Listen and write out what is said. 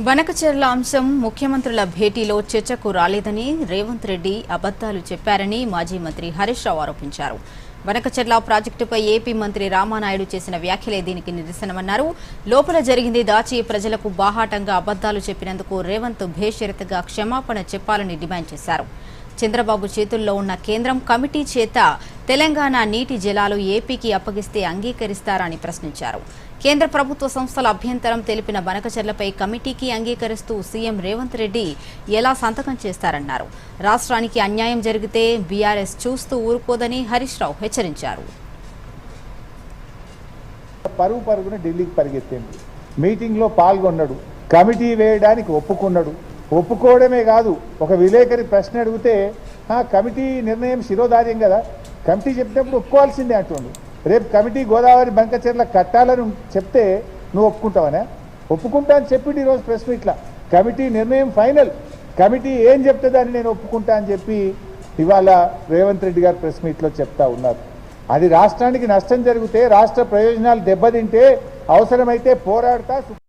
బనకచెర్ల అంశం ముఖ్యమంత్రుల భేటీలో చర్చకు రాలేదని రేవంత్ రెడ్డి అబద్దాలు చెప్పారని మాజీ మంత్రి హరీష్ రావు ఆరోపించారు. వనకచెర్ల ప్రాజెక్టుపై ఏపీ మంత్రి రామానాయుడు చేసిన వ్యాఖ్యలే దీనికి నిరసనమన్నారు లోపల జరిగింది దాచి ప్రజలకు బాహాటంగా అబద్దాలు చెప్పినందుకు రేవంత్ భేషరతుగా క్షమాపణ చెప్పాలని డిమాండ్ చేశారు. చంద్రబాబు చేతుల్లో ఉన్న కేంద్రం కమిటీ చేత తెలంగాణ నీటి జలాలు ఏపీకి అప్పగిస్తే అంగీకరిస్తారని ప్రశ్నించారు. కేంద్ర ప్రభుత్వ సంస్థల అభ్యంతరం తెలిపిన బనకచర్లపై కమిటీకి అంగీకరిస్తూ సీఎం రేవంత్ రెడ్డి ఎలా సంతకం చేస్తారన్నారు. రాష్ట్రానికి అన్యాయం జరిగితే బీఆర్ఎస్ చూస్తూ ఊరుకోదని హరీష్ రావు హెచ్చరించారు. పరుగు పరుగున ఢిల్లీకి పరిగెత్తింది. మీటింగ్లో పాల్గొన్నాడు. కమిటీ వేయడానికి ఒప్పుకున్నాడు. ఒప్పుకోవడమే కాదు. ఒక విలేకరి ప్రశ్న అడిగితే "ఆ, కమిటీ నిర్ణయం శిరోధార్యం కదా. కమిటీ చెప్పినప్పుడు ఒప్పుకోవాల్సిందే అంటుండు. రేపు కమిటీ గోదావరి బంకచెర్ల కట్టాలని చెప్తే నువ్వు ఒప్పుకుంటావనే? ఒప్పుకుంటా అని చెప్పిండు ఈరోజు ప్రెస్ మీట్లా. కమిటీ నిర్ణయం ఫైనల్. కమిటీ ఏం చెప్తే దాన్ని నేను ఒప్పుకుంటా అని చెప్పి ఇవాళ రేవంత్ రెడ్డి గారు ప్రెస్ మీట్లో చెప్తా ఉన్నారు. అది రాష్ట్రానికి నష్టం జరిగితే రాష్ట్ర ప్రయోజనాలు దెబ్బతింటే అవసరమైతే పోరాడతా